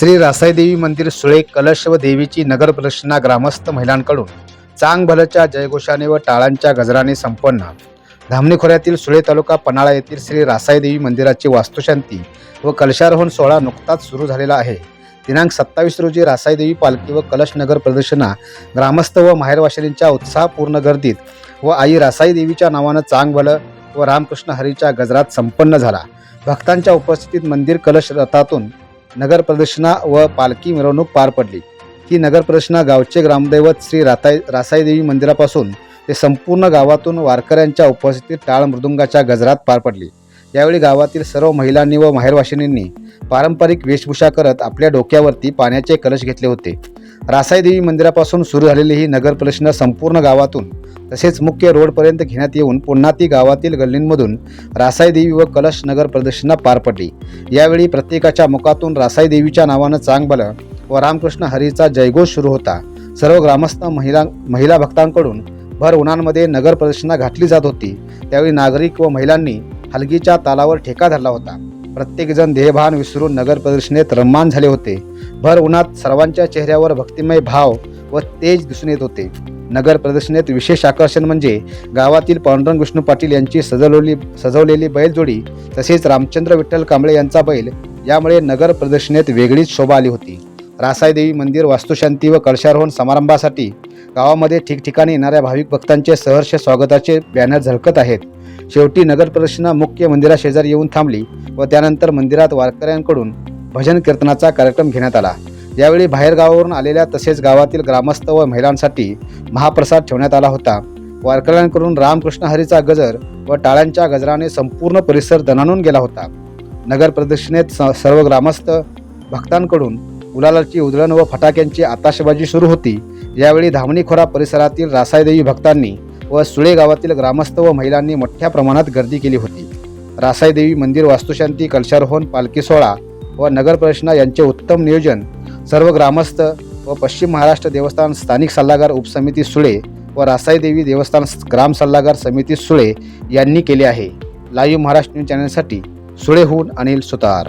श्री रासाईदेवी मंदिर सुळे कलश व देवीची नगर प्रदक्षिणा ग्रामस्थ महिलांकडून चांग भलच्या जयघोषाने व टाळांच्या गजराने संपन्न. धामणी खोऱ्यातील सुळे तालुका पन्हाळा येथील श्री रासाईदेवी मंदिराची वास्तुशांती व कलशारोहण सोहळा नुकताच सुरू झालेला आहे. दिनांक सत्तावीस रोजी रासाईदेवी पालखी व कलश नगर प्रदर्शना ग्रामस्थ व माहेरवाशिनींच्या उत्साहपूर्ण गर्दीत व आई रासाईदेवीच्या नावानं चांग भलं व रामकृष्ण हरीच्या गजरात संपन्न झाला. भक्तांच्या उपस्थितीत मंदिर कलश रथातून नगर प्रदक्षिणा व पालखी मिरवणूक पार पडली. ही नगर प्रदक्षिणा गावचे ग्रामदैवत श्री राताई रासाईदेवी मंदिरापासून ते संपूर्ण गावातून वारकऱ्यांच्या उपस्थितीत टाळ मृदुंगाच्या गजरात पार पडली. यावेळी गावातील सर्व महिलांनी व माहेरवाशिनींनी पारंपरिक वेशभूषा करत आपल्या डोक्यावरती पाण्याचे कलश घेतले होते. रासाईदेवी मंदिरापासून सुरू झालेली ही नगर प्रदक्षिणा संपूर्ण गावातून तसेच मुख्य रोडपर्यंत घेण्यात येऊन पुन्हा ती गावातील गल्लींमधून रासाईदेवी व कलश नगर प्रदक्षिणा पार पडली. यावेळी प्रत्येकाच्या मुखातून रासाईदेवीच्या नावानं चांगबल व रामकृष्ण हरीचा जयघोष सुरू होता. सर्व ग्रामस्थ महिला महिला भक्तांकडून भर उन्हांमध्ये नगर प्रदक्षिणा घातली जात होती. त्यावेळी नागरिक व महिलांनी हलगीच्या तालावर ठेका धरला होता. प्रत्येकजण देहभान विसरून नगर प्रदक्षिणेत रम्मान झाले होते. भर उन्हात सर्वांच्या चेहऱ्यावर भक्तिमय भाव व तेज दिसून येत होते. नगर प्रदर्शनेत विशेष आकर्षण म्हणजे गावातील पांडुरंग विष्णू पाटील यांची सजवलेली सजवलेली बैलजोडी तसेच रामचंद्र विठ्ठल कांबळे यांचा बैल यामुळे नगर प्रदर्शनेत वेगळीच शोभा आली होती. रासायदेवी मंदिर वास्तुशांती व कळशारोहण समारंभासाठी गावामध्ये ठिकठिकाणी येणाऱ्या भाविक भक्तांचे सहर्ष स्वागताचे बॅनर झळकत आहेत. शेवटी नगर प्रदर्शना मुख्य मंदिराशेजारी येऊन थांबली व त्यानंतर मंदिरात वारकऱ्यांकडून भजन कीर्तनाचा कार्यक्रम घेण्यात आला. यावेळी बाहेरगावावरून आलेल्या तसेच गावातील ग्रामस्थ व महिलांसाठी महाप्रसाद ठेवण्यात आला होता. वारकऱ्यांकडून रामकृष्ण हरीचा गजर व टाळ्यांच्या गजराने संपूर्ण परिसर दणाणून गेला होता. नगर प्रदक्षिणेत स- सर्व ग्रामस्थ भक्तांकडून गुलालाची उधळण व फटाक्यांची आताशबाजी सुरू होती. यावेळी धामणीखोरा परिसरातील रासायदेवी भक्तांनी व सुळे गावातील ग्रामस्थ व महिलांनी मोठ्या प्रमाणात गर्दी केली होती. रासायदेवी मंदिर वास्तुशांती कलशारोहण पालखी सोहळा व नगर प्रदक्षिणा यांचे उत्तम नियोजन सर्व ग्रामस्थ व पश्चिम महाराष्ट्र देवस्थान स्थानिक सल्लागार उपसमिती सुळे व रासाईदेवी देवस्थान ग्राम सल्लागार समिती सुळे यांनी केले आहे. लाईव्ह महाराष्ट्र न्यूज चॅनलसाठी सुळेहून Anil Sutar.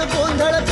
¡Suscríbete al canal!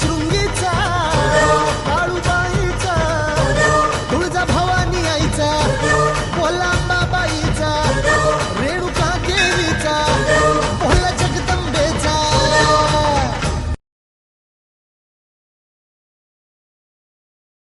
Serunggit